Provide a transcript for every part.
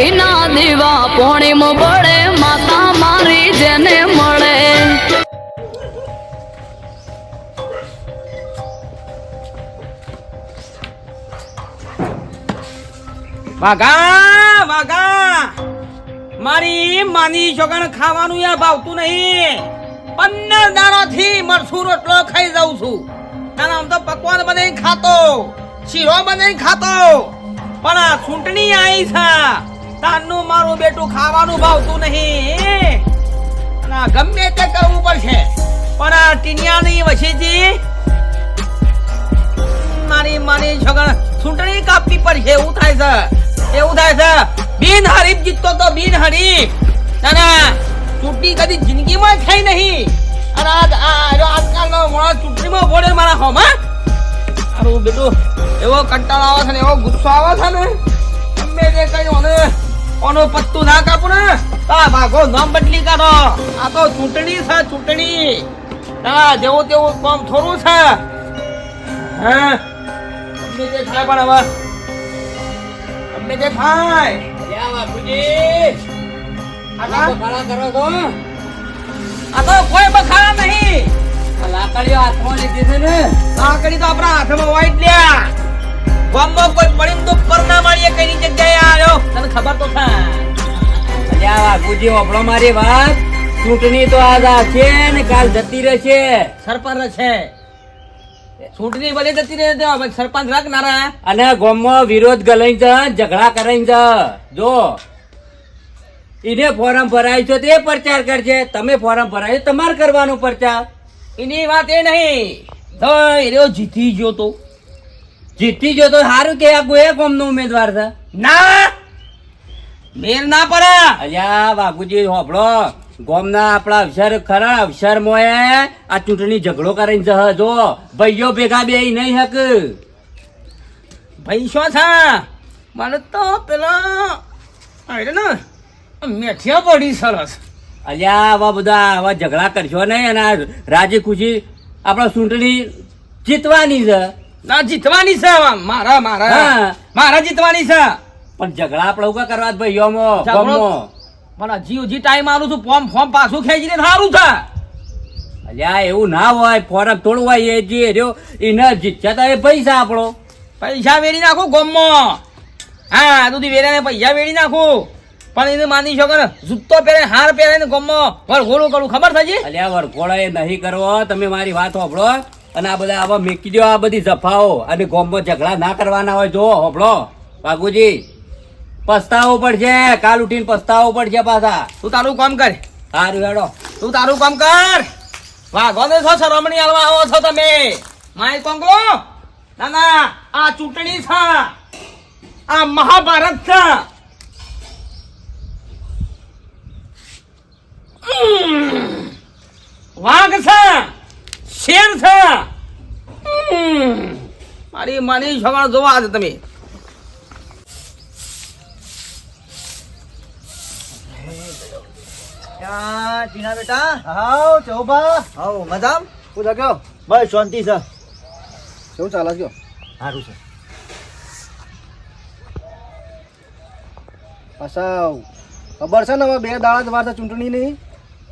ઘીના દીવા પોણીમ બળે, માતા મારી જેને મળે. વાઘા વાઘા. મારી માની જોગણ ખાવાનું યાર ભાવતું નહીં. પંદર દાડો થી મરસું રોટલો ખાઈ જાઉં છું. ના આમ તો પકવાન બનાવીને ખાતો, શીરો બનાવીને ખાતો. પણ આ ચૂંટણી આવી છે. તારનું મારું બેટું ખાવાનું ભાવતું નહીં. અને ગમે તે કરવું પડશે. પણ આ ટીનિયાની વછીજી મારી મારી છગણ ચૂંટણી કાપવી પડશે. એવું થાય છે. એવું થાય છે. બિન હરીફ જીતતો તો બિન હરીફ. ના ના ચૂંટણી કદી જિંદગીમાં થઈ નહીં. અને આજકાલનો માણસ ચૂંટણીમાં બોલે મારા હોમાં મારું બેટું એવો કંટાળો આવે છે ને, એવો ગુસ્સો આવે છે ને, ગમે તે કઈ ઓને પત્તું ના કાપો ને? તા ભાગો નામ બદલી કાઢો. આ તો ચૂંટણી છે ચૂંટણી. તા જેવું તેવું કામ થોડું છે. હા? ગમે જે થાય પણ હવે. ગમે જે થાય. આ તો આ તો કોઈ બખાડા નહીં. લાકડીઓ હાથમાં લીધી છે ને. લાકડી તો આપણા હાથમાં વાઈટ લ્યા. ગામમાં કોઈ પડીને તો પર ના માળીએ કઈ જગ્યાએ આવ્યો તને ખબર તો છે અલ્યા વાઘુજી ઓપડો મારી વાત. ચૂંટણી તો આજ આ છે ને કાલ જતી રહેશે. સરપંચ છે. ચૂંટણી ભલે જતી રહે તો સરપંચ રાખનારા. અને ગામમાં વિરોધ ગલાઈ છે ઝઘડા કરાઈ છે જો એને ફોરમ ભરાય છે તે પ્રચાર કરશે તમે ફોરમ ભરાય તમારે કરવાનો પ્રચાર. એની વાત એ નહીં. જીતી ગયો તો. જીતી જો તો સારું કે આ કોઈ ગામનો ઉમેદવાર છે. ના! મેલ ના પડે! અલ્યા બાપુજી હોભળો. ગોમના આપણા અવસર ખરા અવસર મોએ આ ચૂંટણી ઝઘડો કરીને જહ જો. ભાઈઓ ભેગા બે નહીં હક. ભાઈ શું છે મને તો પેલા અરે ને મેઠિયા પડી સરસ. અલ્યા આવા બધા આવા ઝઘડા કરશો નહીં અને રાજી ખુશી આપણા ચૂંટણી જીતવાની છે. ના જીતવાની છે મારા મારા. મારા જીતવાની છે. પણ ઝઘડા આપણે ઉકા કરવા ભાઈ યોમો ગમો. પણ હજી હજી ટાઈમ આલું છું. ફોર્મ ફોર્મ પાછું ખેંચીને સારું છે. અલ્યા એવું ના હોય. ફોરમ થોડું હોય એ જે રહ્યો. એને જીત્યા તો એ પૈસા આપણો. પૈસા વેરી નાખું ગમો. હા દૂધી વેરાને પૈસા વેરી નાખું. પણ એને માની શકો ને જૂતો પહેરે હાર પહેરે ને ગમો. વરઘોડું કરું ખબર થજી? અલ્યા વરઘોડો એ નહીં કરવો. તમે મારી વાત હોભળો અને આ બધા આવા મેકી દો આ બધી જફાઓ અને ગોમમાં ઝઘડા ના કરવાના હોય જો હોભળો. બાગુજી પસ્તાવો પડશે. કાલ ઉઠીને પસ્તાવો પડશે પાછા. તું તારું કામ કર. સારું હેડો. તું તારું કામ કર. વાઘો ને છો શરમણી હાલવા આવો છો તમે. માય કોંગો ના ના આ ચૂંટણી છે. આ મહાભારત છે. વાઘ છે. મારી માની સવાર જોવા આજે તમે. ટીના બેટા? હાવ ચોબા હાવ મજામ? શું લાગ્યો બસ શાંતિ છે. કેવું ચાલે છે સારું છે. પાછા ખબર છે ને હવે બે દાડા જ વાર ચૂંટણી ચૂંટણીની?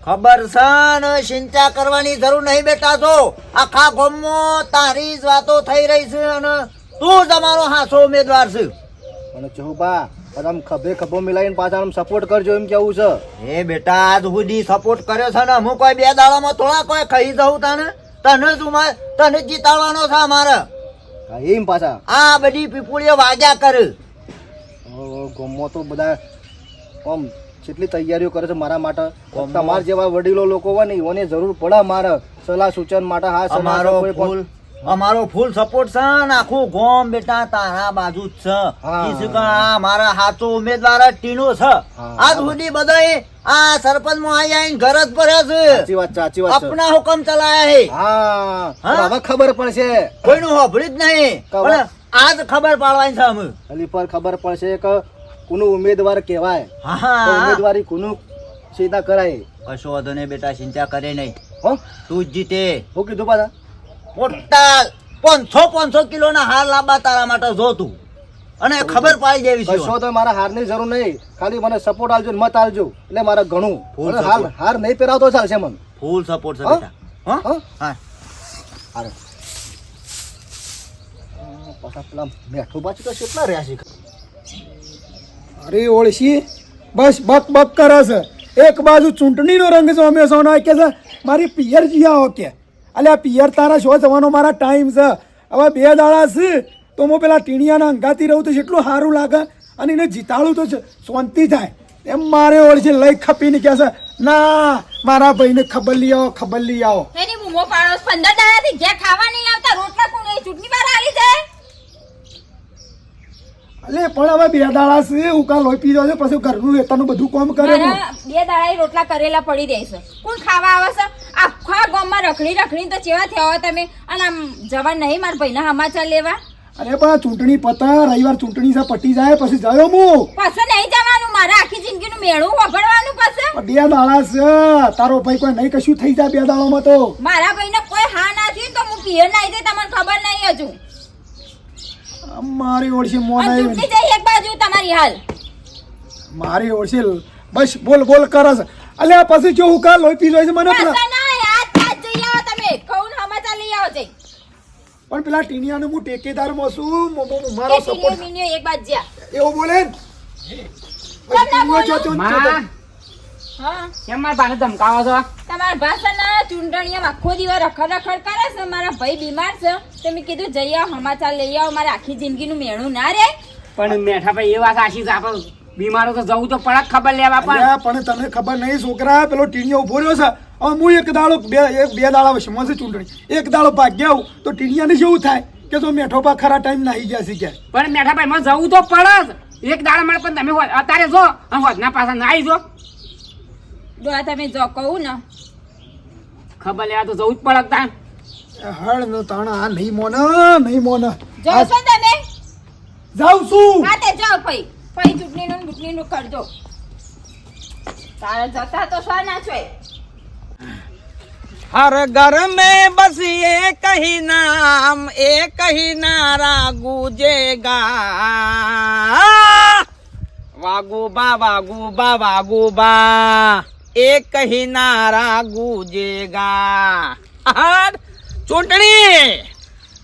ખબર છે ચિંતા કરવાની જરૂર નહીં બેટા છો આખા ગામમાં તારી જ વાતો થઈ રહી છે અને તું જ અમારો હાસો ઉમેદવાર છે. અને ચૌબા આમ ખભે ખભો મિલાવીને પાછા આમ સપોર્ટ કરજો એમ કેવું છે? એ બેટા આજ સુધી સપોર્ટ કર્યો છે ને હું કોઈ બે દાડામાં થોડા કોઈ કહી જવું તને. તને જ ઉમા તને જીતાડવાનો છે અમારે. એમ પાછા. આ બધી પીપુળીઓ વાગ્યા કરે. ગમો તો બધા આમ કેટલી તૈયારીઓ કરે છે મારા માટે. તમારા જેવા વડીલો લોકો હોય ને એઓને જરૂર પડે મારે સલાહ સૂચન માટે હા અમારો ફૂલ અમારો ફૂલ સપોર્ટ છે ને આખું ગોમ બેટા તારા બાજુ જ છે. આ મારા સાચો ઉમેદવાર ટીનો છે. આજ સુધી બધાય આ સરપંચમાં આઈ આવીને ઘર જ ભર્યા છે. સાચી વાત સાચી વાત છે. આપના હુકમ ચલાયા હે. હા? હા? હવે ખબર પડશે. કોઈનું હોભળી જ નહીં. પણ આજ ખબર પાડવાની છે અમે અલી પર ખબર પડશે કે કોનું ઉમેદવાર કહેવાય. તો ઉમેદવારી કોનું સીધા કરાય. કશો વાંધો નહીં બેટા ચિંતા કરે નહીં. હો? તું જ જીતે. હું કીધું પાછા? મોટા પાંચસો પાંચસો કિલો ના હાર લાંબા તારા માટે જો તું. અને ખબર પાડી દેવી છે. કશો તો મારા હારની જરૂર નહીં. ખાલી મને સપોર્ટ આલજો મત આલજો એટલે મારે ઘણું. ફૂલ હાર હાર નહીં પહેરાવતો ચાલશે મને. ફૂલ સપોર્ટ છે બેટા. હા? હા? અરે. પાછા પેલા મેઠું પાછું તો કેટલા રહ્યા છે? અરે ઓળશી, બસ બક બક કરે છે. એક બાજુ ચૂંટણીનો રંગ છે અમે સોનો કે છે, મારી પિયર જીયા કે. અલ્યા, પિયર તારા શો જવાનો મારા ટાઈમ છે. હવે બે દાડા છે, તો હું પેલા ટીણિયાના અંગાતી રહું તો એટલું સારું લાગે, અને એને જીતાડું તો શાંતિ થાય. એમ મારે ઓળશી લઈ ખપીને કહે છે, ના, મારા ભાઈને ખબર લઈ આવો, ખબર લઈ આવો. એની બૂમો પાડો છો. પંદર દાડાથી ઘેર ખાવા નહીં આવતા, રોટલા કોણ ચૂંટણી બહાર આલી છે અલે પણ હવે બે દાડા છે ઉકા લોહી પી છે પછી ઘરનું વેતાનું બધું કામ કરે મારા બે દાડા રોટલા કરેલા પડી રહેશે કોણ ખાવા આવે છે? આખા ગામમાં રખડી રખડી તો ચેવા થયા હોય તમે? અને આમ જવા નહીં મારા ભાઈના સમાચાર લેવા? અરે પણ ચૂંટણી પતા રવિવાર ચૂંટણી છે પટી જાય પછી જયો હું. પછી નહીં જવાનું મારે આખી જિંદગીનું મેળું વગડવાનું પછી? બે દાડા છે તારો ભાઈ કોઈ નહીં કશું થઈ જાય બે દાડામાં તો. મારા ભાઈને કોઈ હા ના થયું તો હું પિયર ના આવી તમને ખબર નહીં હજુ. મારી ઓળશે મોન આવી ચૂંટણી જઈ એક બાજુ તમારી હાલ. મારી ઓળશે બસ બોલ બોલ કરે છે અલ્યા પછી જો હું કા લોહી પી જાય છે મને પણ પણ પેલા ટીનિયાને હું ટેકેદારમાં છું. મો- મો- મારો સપોર્ટ એક બાજ જ્યાં. એવો બોલે? ને કેમ મારા બાને ધમકાવો છો? તમારા ભાષાના ચૂંટણીમાં આખો દિવસ રખડ રખડ કરે છે. મારા ભાઈ બીમાર છે. તો મેં કીધું જઈ આવો સમાચાર લઈ આવો. મારે આખી જિંદગીનું મેળું ના રે પણ મેઠા ભાઈ એ વાત આશી છે. આપણે બીમારો તો જવું તો પડે ખબર લેવા પણ. પણ તને ખબર નહીં છોકરા પેલો ટીનિયો ઊભો રહ્યો છે. હવે હું એક દાડો બે એક બે દાડા વચમાં છે ચૂંટણી. એક દાડો ભાગ્યા આવું તો ટીનિયાને જેવું થાય કે તો મેઠો પા ખરા ટાઈમ નાહી ગયા છે કે પણ મેઠા ભાઈ માં જવું તો પડે એક દાડા મળે પણ તમે અત્યારે જો હોજના પાછા ના આવી જો. ડોહા તમે જો કહું ને ખબર લેવા તો જવું જ પડે તાન હળ નો તાણા આ નહીં મોન નહીં મોન જો છો ને તમે જાઉં છું હા તે જાઓ પઈ પઈ ચૂંટણીનું ને બૂટણીનું કરજો તારે જતા તો શા ના છો हर घर में बस एक ही नाम एक ही नारा गूंजेगा वागुबा वागुबा वागुबा એક હિનારા ગુજેગા. ચૂંટણી.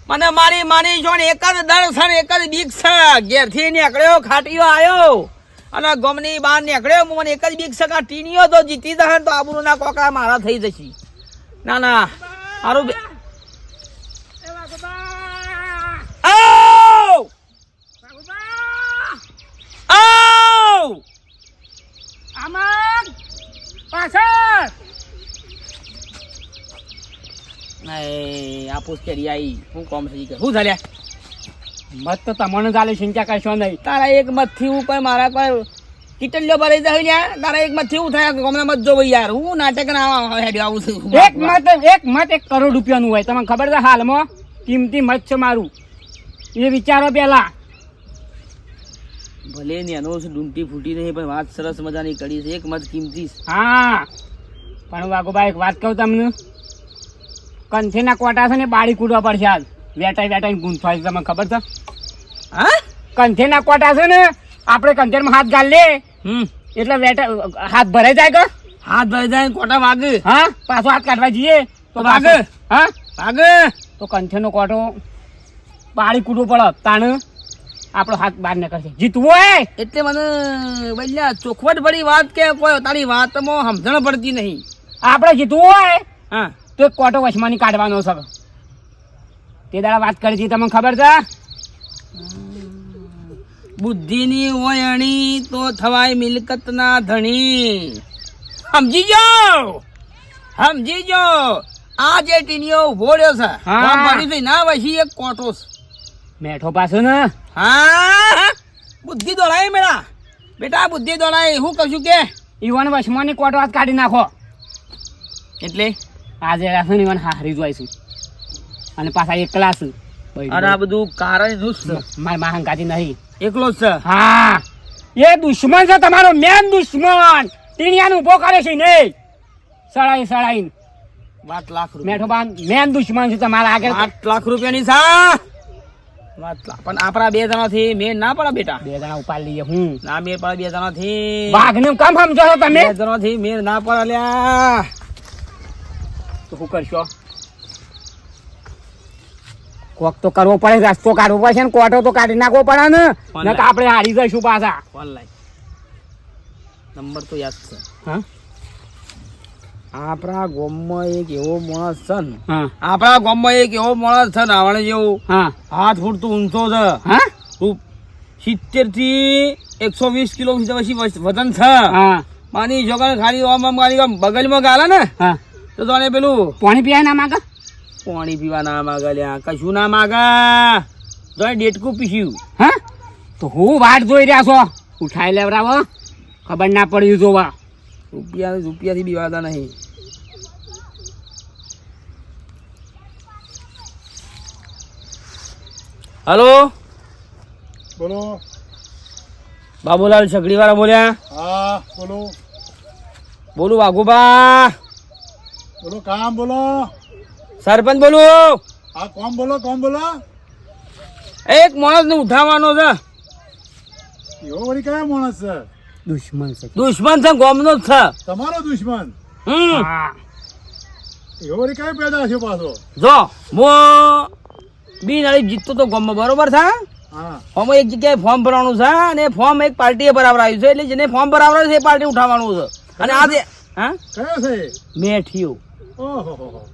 મને મારી માની જો એક જ દર્શન એક જ બીક છે. ઘેરથી નીકળ્યો ખાટીઓ આવ્યો અને ગમની બહાર નીકળ્યો મને એક જ બીક છે કે ટીનીઓ તો જીતી જશે તો આબરૂના કોકરા મારા થઈ જશે. ના ના. સારું આમાં પાછળ! નહીં, આ પુષ્કરી આઈ હું કોમ થઈ ગયો શું ચાલ્યા મત તો તમને ચાલે ચિંતા કરશો નહીં. તારા એક મતથી હું કોઈ મારા કોઈ કિટલ્યો ભરાઈ જાય યાર તારા એક મતથી હું થાય ગમના મત જોવો યાર. હું નાટક ના હેડ્યો આવું છું. એક મત એક મત એક કરોડ રૂપિયાનું હોય. તમને ખબર છે હાલમાં? કિંમતી મત છે મારું. એ વિચારો પેલા ભલે ને એનો ડૂમટી ફૂટી નહીં પણ વાત સરસ મજાની કરી છે. એક મત કિંમતી. હા. પણ વાઘુભાઈ એક વાત કહું તમને. કંથેના કોટા છે ને બાળી કૂટવા પડશે આજ. વેટાઈ વેટાઈ ગુંથવાય છે તમને ખબર છે? હા? કંથેના કોટા છે ને આપણે કંથેરમાં હાથ ગાળ લે. હમ. એટલે વેટા હાથ ભરાઈ જાય કે? હાથ ભરાઈ જાય કોટા વાગે? હા? પાછો હાથ કાઢવા જઈએ. તો વાગે? હા? વાગે? તો કંથેનો કોટો બાળી કૂટવો પડે તાણ. આપણો હાથ બહાર નીકળશે. જીતવો હોય? એટલે મને બલ્યા ચોખવટ ભરી વાત કે કોઈ તારી વાતમાં સમજણ પડતી નહીં. આપણે જીતવું હોય? હા. તો એક કોટો વશમાની કાઢવાનો છે તે દાડા વાત કરી હતી તમને ખબર છે? બુદ્ધિની ઓયણી તો થવાય મિલકતના ધણી. સમજી જો સમજી જો આ જે ટીનીઓ રહ્યો છે હા. ના વસી એક કોટો છે. મેઠો પાછો ને? હા બુદ્ધિ દોડાય મેળા. બેટા બુદ્ધિ દોડાય. હું છું કે ઈવન વચમાંની કોટ વાત કાઢી નાખો. એટલે? આજે રાખો ને ઈવન હારી જોઈશું. અને પાછા એકલા છું. અરે આ બધું કારણનું છે મારી મહાંકાતી નહીં. એકલો જ છે? હા. એ દુશ્મન છે તમારો મેન દુશ્મન. ટીણિયાનું ઊભો કરે છે નહીં. સળાઈ સળાઈ. વાત લાખ રૂપિયા. મેઠો બાન મેન દુશ્મન છે તમારા આગળ. આઠ લાખ રૂપિયાની સા. પણ આપણા બે જણાથી મેળ ના પડે બેટા. બે જણા ઉપાડી લઈએ હું? ના મેળ પડે બે જણાથી. વાઘ ને કામ સમજો છો તમે? બે જણાથી મેળ ના પડે લ્યા. તો શું કરશો? કોક તો કરવો પડે રસ્તો કાઢવો પડશે ને કોટો તો કાઢી નાખવો પડે ને. આપણે હારી જઈશું પાછા. ઓનલાઈન નંબર તો યાદ છે. હા? આપણા ગામમાં એક એવો માણસ છે ને આપણા ગામમાં એક એવો માણસ છે ને આવણે જેવું હા. હાથ ફૂટતું ઊંચો છે. હા? સિત્તેરથી એકસો વીસ કિલો પછી વજન છે. હા. માની જોગણ ખાલી મારી બગલમાં ગાલે ને હા. તો તને પેલું પાણી પીવા ના માગા? પાણી પીવા ના માગે લ્યા કશું ના માગે. જો ડેટકું પીસ્યું. હા? તો હું વાટ જોઈ રહ્યા છો. ઉઠાઈ લેવડાવો ખબર ના પડ્યું જોવા. રૂપિયા રૂપિયાથી બીવાતા નહીં. હલો? બોલો. બાબુલાલ છગડી વાળા બોલ્યા? હા બોલો. બોલું વાઘુબા બોલો કામ બોલો. સરપંચ બોલું? હા કોમ બોલો કોમ બોલો. એક માણસ ને ઉઠાવવાનો છે. એવો વળી કયા માણસ છે? દુશ્મન છે. દુશ્મન છે ગોમનો જ છે. તમારો દુશ્મન? હમ. હા. એવો રે કઈ પેદા છે પાછો? જો મો બી નળી જીતતો તો ગોમમાં બરોબર છે હા? આમાં એક જગ્યાએ ફોર્મ ભરવાનું છે અને ફોર્મ એક પાર્ટીએ ભરાવડાવ્યું છે એટલે જેને ફોર્મ ભરાવડાવ્યું છે એ પાર્ટી ઉઠાવવાનું છે. અને આ જે હા? કયો છે? મેઠિયું. ઓહો.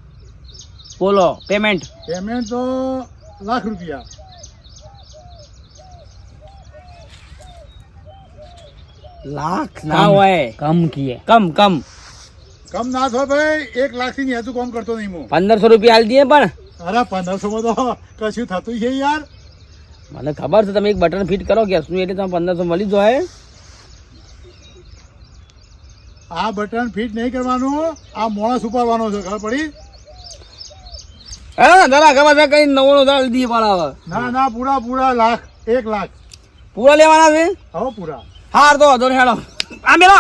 બોલો પેમેન્ટ પેમેન્ટ તો લાખ રૂપિયા. લાખ ના હોય. કમ કીએ. કમ કમ. કમ ના થો ભાઈ એક લાખથી નેતું કોમ કરતો નહીં હું. પંદરસો રૂપિયા હાલ દઈએ પણ. અરે પંદરસો માં તો કશું થતું છે યાર. મને ખબર છે તમે એક બટન ફિટ કરો ગેસનું એટલે તમે પંદરસો મળી જાય આ બટન ફિટ નહીં કરવાનું આ મોણસ ઉપાડવાનો છે ખબર પડી? હા દાદા ખબર છે કઈ નવ્વાણું હજાર દીએ આવે ના ના પૂરા પૂરા લાખ એક લાખ. પૂરા લેવાના છે? હો પૂરા. હાર તો વાંધો હેડો આ મેલો.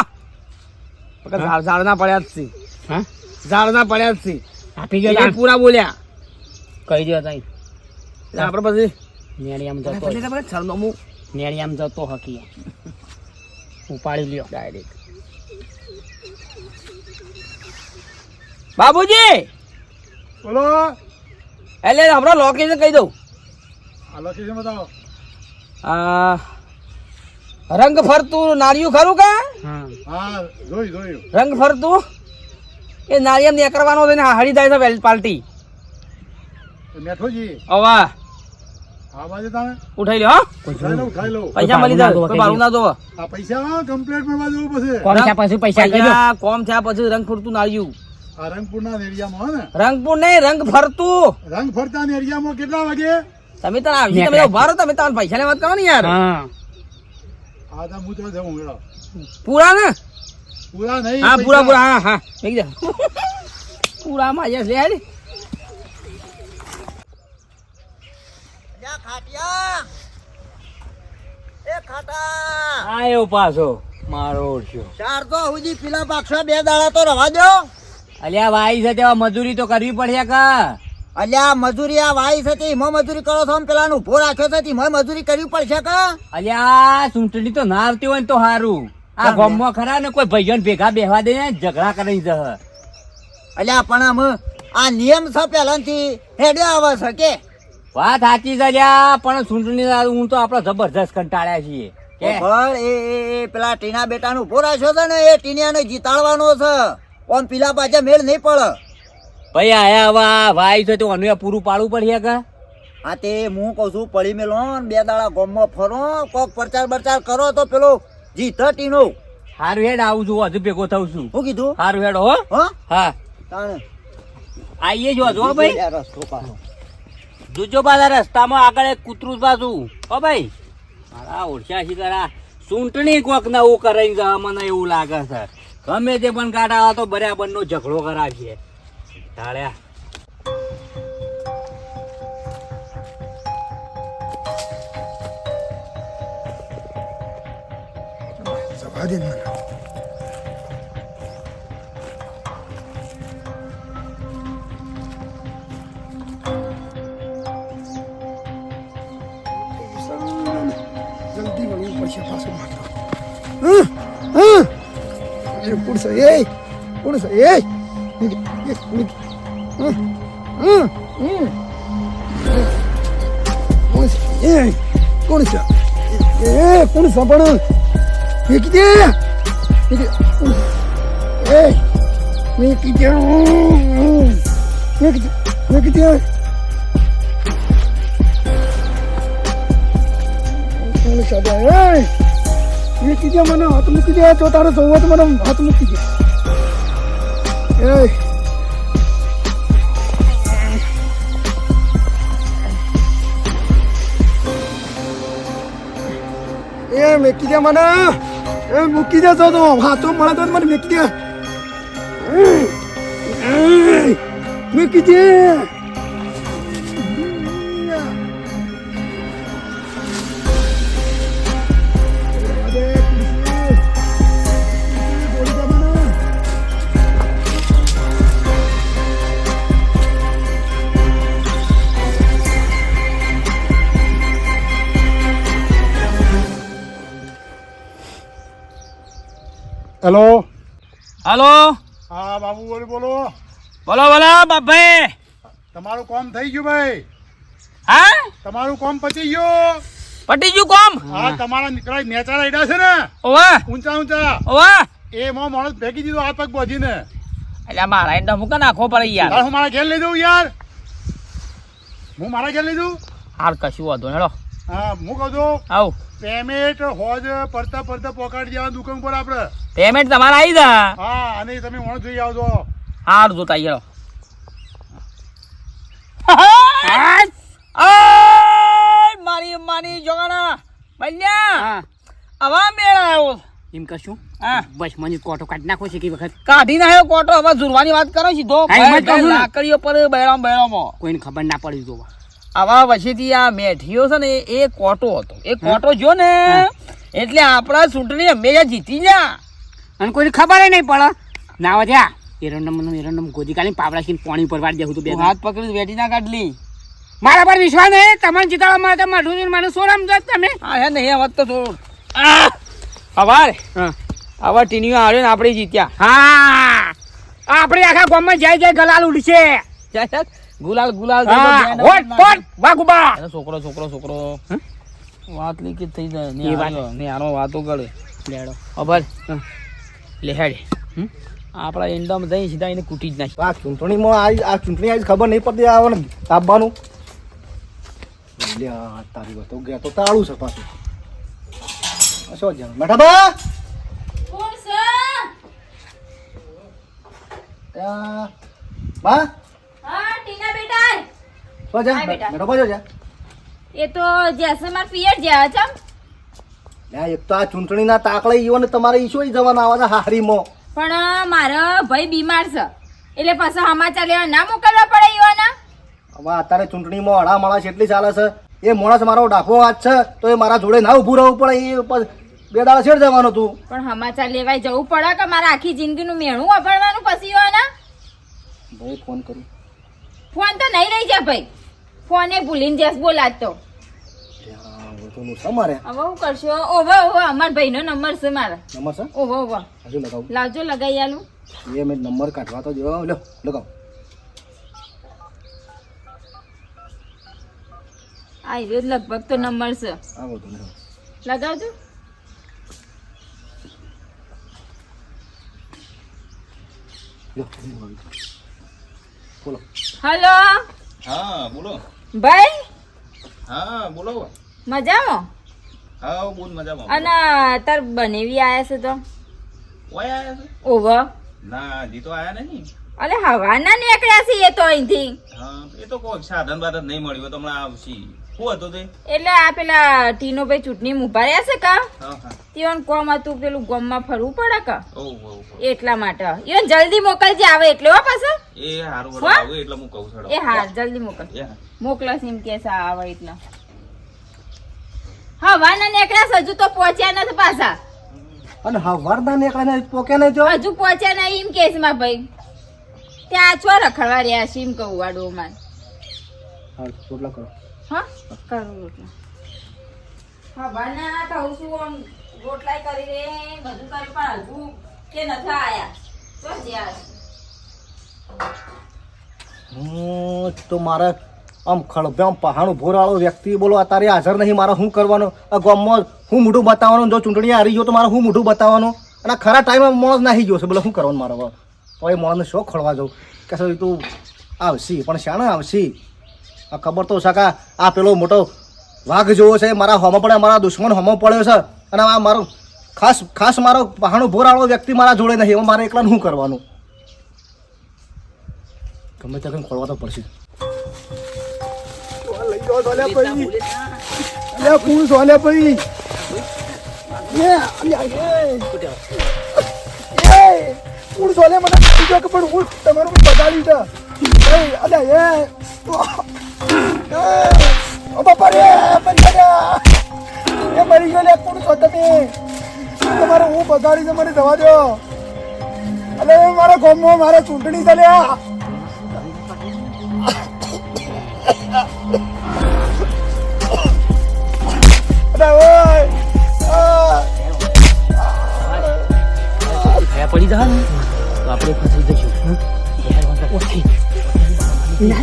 ઝાડ ના પડ્યા જ છે. હા? ઝાડના પડ્યા જ છે. આપી ગયો પૂરા બોલ્યા. કહી દો તઈ આપણે પછી નેડિયામ જતો સરનામું નેડિયામ જતો હકી ઉપાડી લ્યો. ડાયરેક્ટ બાબુજી! બોલો. એટલે હમણાં લોકેશન કહી દઉં. આ લોકેશન બતાવો. આ રંગ ફરતું નારિયું ખરું કા? હા. હા જોયું જોયું. રંગ ફરતું? એ નારિયેળ ને કરવાનો છે ને હળી થાય છે પાલટી. મેઠોજી હવા આ બાજુ તમે ઉઠાઈ લ્યો હા. ઉઠાઈ લો પૈસા મળી જાય કોઈ કોઈ ના જોવો પૈસા કમ્પ્લેટ મળવા જવું પછી કોણ છે પછી પૈસા કહી દો પૈસા કોમ થયા પછી રંગ ફરતું નારિયું આ રંગપુરના એરિયામાં ને? રંગપુર નહીં રંગ ફરતું. રંગ ફરતા એરિયામાં કેટલા વાગે? તમે તાર આવજી તમે ઊભા રહો તમે તમારે પૈસા ને વાત કરો ને યાર. હા. આ તો હું તો જવું હેડો. પૂરા ને? પૂરા નહીં હા પૂરા. પૂરા હા હા મેં કીધું. પૂરા માં યસ લે. જા ખાટિયા. એ ખાટા. આયો પાછો મારો ઓળખ્યો ચાર તો સુધી પેલા પાક્ષા બે દાડા તો રવા દો અલ્યા ભાઈ છે તેવા મજૂરી તો કરવી પડશે કા? અલ્યા મજૂરી આ વાઈ છે તે મજૂરી કરો છો? પેલા ઊભો રાખ્યો છે તેમાં મજૂરી કરવી પડશે કે? અલ્યા ચૂંટણી તો ના આવતી હોય ને તો સારું આ ગામમાં ખરા ને કોઈ ભાઈઓ ભેગા બેહવા દે ને ઝઘડા કરી જહ અલ્યા પણ આમ આ નિયમ છે પહેલાથી હેડે આવે છે કે? વાત સાચી છે અલ્યા પણ ચૂંટણી હું તો આપડે જબરજસ્ત કંટાળ્યા છીએ. કે? પણ એ એ એ પેલા ટીના બેટાનો ઊભો રાખ્યો છે ને એ ટીનિયાને જીતાડવાનો છે. ઓમ પેલા પાછા મેળ નહીં પડે. ભાઈ આયા હવે ભાઈ છે તો અનુ પૂરું પાડવું પડશે કા? હા તે હું કહું છું પડી મેલો બે દાડા ગોમમાં ફરો કોક પ્રચાર બરચાર કરો તો પેલો જીત ટીનો હારું હેડ આવું છું હજુ ભેગો થઉં છું. શું કીધું? હારું હેડ હો. હા? આઈએ જો જો ભાઈ. રસ્તો પાછો. જોજો પાછા રસ્તામાં આગળ એક કૂતરું જ બાજુ. હો ભાઈ. મારા ઓળખ્યા છે કરા ચૂંટણી કોક નવું કરાવી મને એવું લાગે છે. ગમે તે પણ કાઢા તો બરાબર નો ઝઘડો કરાવીએ. ઢાળ્યા જવા દે મને છે પાછું મારતો હં? હં? એ કોણ છે એ કોણ છે એ નીકળ, નીકળ, નીકળ. હં, હં, હં. કોણ છે એ કોણ છે એ કોણ છે પણ ફેંકી દે ફેંકી દે. એ મૂકી દે મને હાથ મૂકી દે તો તારે જોવો તો મને હાથ મૂકી દે એ મૂકી દે મને. એ મૂકી દે તો. હાથો મળે તો મને મૂકી દે. મૂકી દે. હેલો હલો હા બાબુ બોલો બોલો. બોલો બોલો બાપભાઈ. તમારું કામ થઈ ગયું ભાઈ. હા? તમારું કામ પતી ગયું. પટી ગયું કોમ? હા તમારા નીકળાય નેચા રાઈડા છે ને. ઓવા. ઊંચા ઊંચા. ઓવા. એ મો માણસ ફેંકી દીધો હાથ પગ બોજીને. એટલે મારા એને મૂકે નાખો પડે યાર. હું મારા ઘેર લઈ દઉં યાર? હું મારા ઘેર લઈ દઉં હાલ કશું વાંધો હેડો. હા હું કહું છું. આવ. પેમેન્ટ હોજ પડતા પડતા પોકાડી જવાનું દુકાન પર આપણે. પેમેન્ટ તમારે આવી જા. હા અને તમે ઓણ જોઈ આવજો. હાર જોતા ઓય, મારી મારી જોગાના બલ્યા હા. આવા મેળા આવ્યો એમ કશું? હા. બસ મને કોટો કાઢી નાખો છે કે વખત. કાઢી નાખ્યો કોટો. હવે ઝુરવાની વાત કરો સીધો. લાકડીઓ પર બેરામ બેરામો કોઈને ખબર ના પડી જોવા. આવા પછીથી આ મેઠીઓ છે ને એ કોટો હતો. એ કોટો જો ને એટલે આપણા ચૂંટણી હંમેશા જીતી જા અને કોઈને ખબર નહીં પડે. ના વધ્યા ત્યાં. એરંડમ ગોદી કાઢી પાવડા ખીને પાણી વાળી દેવું તો બે હાથ પકડી વેટી ના કાઢલી. મારા પર વિશ્વાસ નહીં. તમને જીતાડવા માટે માઠું છું મને શું રમજો તમે? હા હે નહીં હવે તો થોડું આભાર હા. આવા ટીનીઓ આવ્યો ને આપણે જીત્યા. હા. આપણે આખા ગામમાં જાય જાય ગલાલ ઉડશે. ગુલાલ ગુલાલ છોકરો છોકરો છોકરો? વાત લીકેજ થઈ જાય ને આનો વાતો. કરે. લેડો. અભર લેહાડે આપણા ઈંડામાં જઈ સીધા એને કૂટી જ નાખી. આ ચૂંટણીમાં આજ આ ચૂંટણી આજ ખબર નહીં પડતી આવવાનું ને તાપવાનું તારી વાત ગયા તો તાળું છે પાછું. શું છે? બેઠા બા કોણ છે? ત્યાં બા? છે બેટા. બેઠો પાછો એ તો જેસે માર પિયર જ્યાં ચમ લ્યા, એક તો આ ચૂંટણીના તાકલે ઈવો ને તમારે ઈશો જવાના આવે છે હારીમાં? પણ મારા ભાઈ બીમાર છે. એટલે પાછા સમાચાર લેવા ના મોકલવા પડે ઈવાના હવે અત્યારે ચૂંટણીમાં અઢા માણસ એટલી ચાલે છે. એ માણસ મારો ડાફો હાથ છે તો એ મારા જોડે ના ઊભું રહેવું પડે એ બે દાડા છેડ જવાનું તું. પણ સમાચાર લેવાય જવું પડે કે મારા આખી જિંદગીનું મેણું વાપરવાનું પછી ઈવાના ભાઈ ફોન કરું. ફોન તો નહીં રહી જાય ભાઈ. ફોને ભૂલીને જશ બોલાતો. હવે હું કરશો? ઓવો ઓવો અમાર ભાઈનો નંબર છે મારા. નંબર છે? ઓવો ઓવો હજુ લગાવું. લાવજો લગાઈ આલું એ મેં નંબર કાઢવા તો જો લો લગાવ. આ રહ્યો લગભગ તો નંબર છે. લગાવજો. બોલો. હલો? હા બોલો. ભાઈ? હા બોલો. મજામાં? હા બહુ મજામાં. અને તાર બનેવી આયા છે તો? ઓય આયા છે? ઓવો ના જી તો આયા નહીં. અલે હવાના નીકળ્યા છે એ તો અહીંથી. હા એ તો કોઈ સાધન બાધન નહીં મળ્યું તો હમણાં આવશે. શું હતું તે? એટલે આ પેલા ટીનો ભાઈ ચૂંટણી ઊભા રહ્યા છે કા? હા હા. કોમ હતું પેલું ગોમમાં ફરવું પડે કા. એટલા માટે. ઈવન જલ્દી મોકલજે આવે એટલે હો પાછો. એ હારું આવું એટલે હું કહું છું એ હા જલ્દી મોકલ. હા. એમ કે આવે એટલે હવાના નીકળ્યા છે, હજુ તો પહોંચ્યા નથી પાછા. અને હવારના નીકળે ને પોકે નહીં જો. હજુ પહોંચ્યા નહીં એમ કેસમાં ભાઈ. ત્યાં છો રખડવા રહ્યા છે એમ કહું વાડોમાં હા ચોટલા કરો. હા? કરું રોટલા. ખબર ના કહું છું આમ રોટલાય કરી રે બધું કરી પણ હજુ કે નથી આયા. તો જ્યાં હું તો મારે આમ ખળભ્યામ પહાણું ભોરાળો વ્યક્તિ બોલો અત્યારે હાજર નહીં મારે શું કરવાનું? આ ગામમાં હું મોઢું બતાવવાનું? જો ચૂંટણી હારી ગયો તો મારે હું મોઢું બતાવવાનું? અને ખરા ટાઈમે મોણસ નાહી ગયો છે બોલે શું કરવાનું મારે તો એ મોણસને શોખ ખોળવા જવું કે સર તું આવશી પણ શાણે આવશી? ખબર તો શાકા આ પેલો મોટો વાઘ જેવો છે મારા હોમો પડે મારા દુશ્મન હોમો પડ્યો છે. અને આ મારો ખાસ ખાસ મારો પહાણો ભોરાળો વ્યક્તિ મારા જોડે નહીં એમાં મારે એકલાને શું કરવાનું? ગમે ત્યાં કંઈ ખોલવા તો પડશે. લઈ જાઓ સોલે ભાઈ. અલ્યા કોણ સોલે ભાઈ. એ અલ્યા એ. એ કોણ સોલે મને પણ હું તમારું બગાડી છે. એ અલ્યા એ. ઓ બાપા રે મરી ગયા એ મરી ગયો લે કોણ છો તમે? તમારું હું બગાડી છે મને જવા દો. અલે મારા ગામમાં મારે ચૂંટણી ઓય આ. પડી જાય આપણે ફસાઈ જઈશું. ના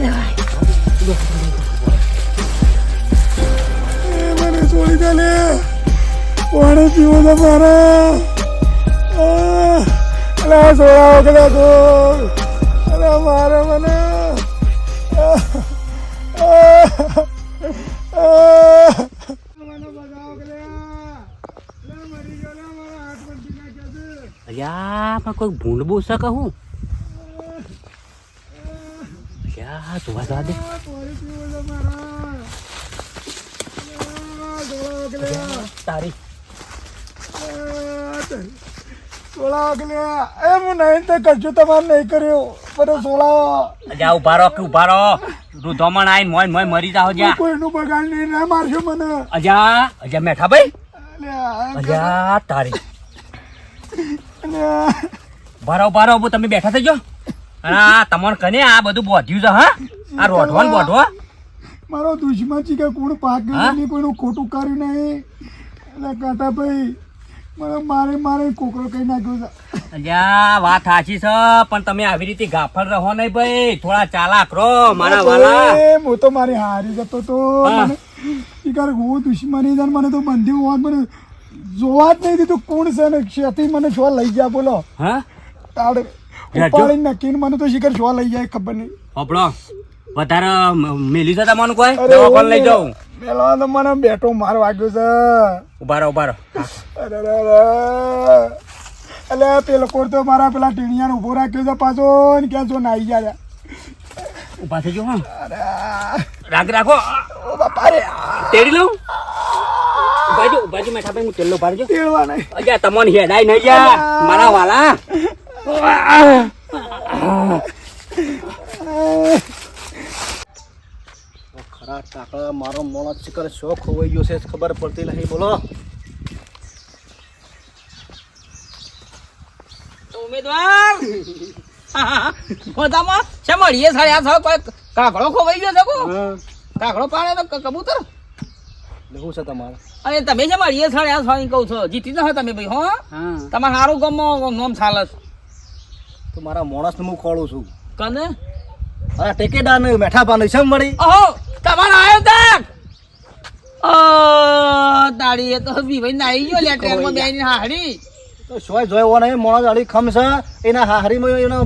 છોડી દે લે પાણી પીવો તો મારા અલે આ છોડાવો કદાચ અલે મારે મને. અલ્યા પણ કોઈ ભૂંડ બોસ કહું? અલ્યા જોવા જવા દે આ પાણી પીવો છે મારા. આ, છોડાવો કલ્યા. તારી સોળા એ હું નહીં તે કરજો તમારે નહીં કર્યો બધો સોળા અલ્યા ઊભા કે ઊભા રહો રુધોમણ આઈને મોય મોય મરી જાઓ જ્યાં કોઈનું બગાડ નહીં ના મારશો મને અલ્યા અજા મેઠા ભાઈ અલ્યા તારી. બારો બારો તમે બેઠા થઈ જાઓ આ તમને કને આ બધું બોધ્યું છે હા આ રોઢવા ને બોઢવા મારો દુશ્મન છે કે કોણ પાક નહીં કોઈનું ખોટું કર્યું નહીં. એટલે કાંટા ભાઈ મને મારે મારે કોકરો કહી નાખ્યો છે. અલ્યા વાત સાચી છે પણ તમે આવી રીતે ગાફર રહો નહીં ભાઈ. થોડા ચાલાક રહો મારા વાલા. હું તો મારી હારી જતો તો. ઈકાર હું દુશ્મની ને મને તો બંધી હોત મને જોવા જ નહીં દીધું કોણ છે ને ક્ષતિ મને છો લઈ ગયા બોલો. હા? તાડ. ઉપાડીને નક્કીને મને તો શિખર છો લઈ જાય ખબર નહીં. હોપડો વધારે મેલી છે તમારું કોઈ? દવાખાને લઈ જાઉં. પેલો તો મને બેઠો માર વાગ્યો છે. ઊભા રહો ઊભા રહો. અલે પેલો કોર તો મારા પેલા ટીણિયાને ઊભો રાખ્યો છે પાછો ને ક્યાં જો નાઈ ગયા ઊભા થઈ ગયો હા. રાખો ઓ બાપા રે તેડી લઉં? બાજુ બાજુ મેઠા ભાઈ હું તેલનો ભાર જો તેડવા નહીં. અજા તમને હેડાય નહીં જા મારા વાલા. ખરા ટાકડા મારો મોણો શિખર શોખ હોઈ ગયો છે ખબર પડતી નહીં. બોલો. ઉમેદવાર! બધામાં છે? મળીએ કોઈ ખોવાઈ ગયો છે કો? કાકડો પાડે તો કબૂતર? લેવું છે તમારે? અને તમે છે મળીએ સાડ્યા આ એમ કહું છો? જીતી હો તમે ભાઈ હો. તમારે સારું ગમો નોમ ચાલસ તો મારા માણસને હું ખોળું છું. કને? અરે ટેકેદાર ને મેઠા પાન છે મળી ઓહો તમારો આયો તાક ઓ તાળી એ તો ભાઈ નાઈ ગયો લે ટ્રેનમાં બેહીને હાડી તો સોય જોયો ને માણસ અડી ખમ છે. એના હારીમાં એનો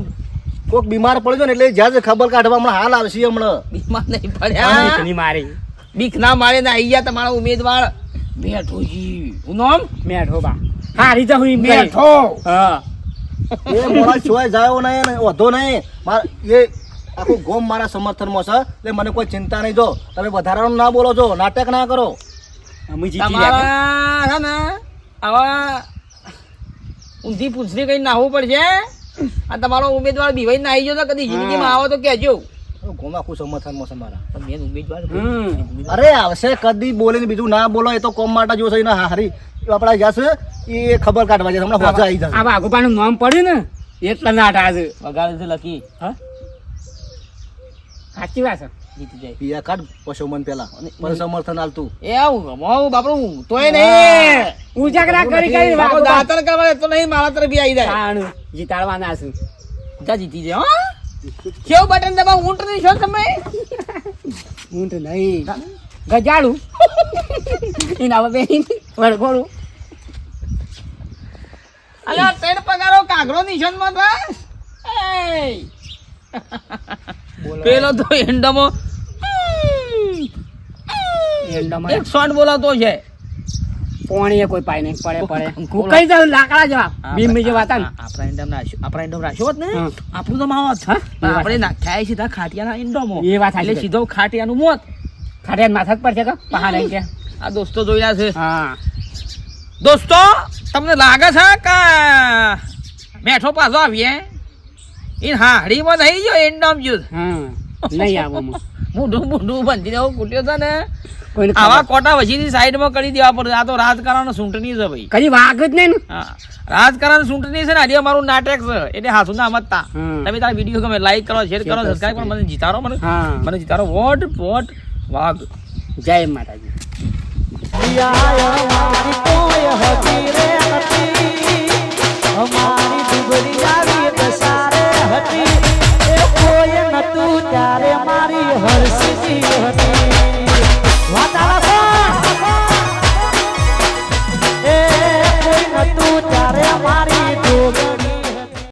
કોક બીમાર પડ્યો ને એટલે જ્યાં જ ખબર કાઢવા હમણાં હાલ આવશે હમણાં. બીમાર નહીં પડ્યા. ની મારી? બીક ના મારે ને આઈ ગયા તમારા ઉમેદવાર. બેઠોજી હું નામ? મેઠો બા. હારી જાઉં હું મેઠો હા. એ માણસ સોય જાય નહીં ને વધો નહીં. માર એ આખું ગોમ મારા સમર્થનમાં છે. એટલે મને કોઈ ચિંતા નહીં જો. તમે વધારાનું ના બોલો છો નાટક ના કરો. આવા ઊંધી પૂંછડી કઈ નાહવું પડશે? આ તમારો ઉમેદવાર બિવાઈ નાહી ગયો તો કદી જિંદગીમાં આવો તો કહેજો. ગોમ આખું સમર્થનમાં છે મારા. મેન ઉમેદવાર અરે આવશે કદી બોલીને બીજું ના બોલો એ તો કોમ માટે જોશે ને હારી. આપણા જશે એ ખબર કાઢવા જશે હમણાં હોજા આવી જશે. આ ભાગોપાનું નામ પડ્યું ને? એટલે નાટ આજે વગાડે છે લકી. હા? સાચી વાત છે. જીતી જાય. પીયા કાઢ પશુ મન પેલા. પછી સમર્થન આલતું. એ આવું બાપરો બાપડું તોય નહીં. ઉજાગરા કરી કરી બાપડો વાઘુબા કરવા તો નહીં મારા તરફ આવી જાય. તાણ જીતાડવાના છું. જા જીતી જાય હો. કેવું બટન દબાવ? ઊંટ નહીં છો તમે? ઊંટ નહીં. ગજાડું. એના બે વળગોળું. અલા તેડ પગારો કાગરો નિશન મત એય. પેલો તો એંડામાં એક શોટ બોલાતો છે. પોણીએ કોઈ પાય નહીં પડે પડે. કઈ જાવ લાકડા જેવા બીમ બીજે હતા ને આપણા ઇન્ડમ રાખ્યો આપણા ઇન્ડમ રાખ્યો ને? આપણું તો માવત છે પણ આપણે નાખ્યા સીધા ખાટિયાના ઇન્ડમો એ વાત એટલે સીધો ખાટિયાનું મોત. ખાટિયા માથા પર છે કે પહાડ આવી ગયા? આ દોસ્તો જોયા છે. હા. દોસ્તો તમને લાગે છે કે મેઠો પાછો આવીએ? એ હાડીમાં થઈ ગયો ઇન્ડમ જ્યુસ હા નહીં આવો હું મોઢું મોઢું બંધી દેવો કૂટ્યો છે ને. આવા. કોટા વસીની સાઈડમાં કરી દેવા પડે. આ તો રાજકારણ સૂંટણી છે ભાઈ. કદી વાઘ જ નહીં રાજકારણ સૂંટણી છે ને આજે અમારું નાટક છે. એટલે હાથું ના મતતા. તમે તારા વીડિયો ગમે લાઈક કરો શેર કરો સબસ્ક્રાઈબ કરો મને જીતારો મને. મને જીતારો વોટ વોટ વાઘ. જય માતાજી. પિયા હતી. એ કોઈ નતું ત્યારે મારી હર્ષજી હતી.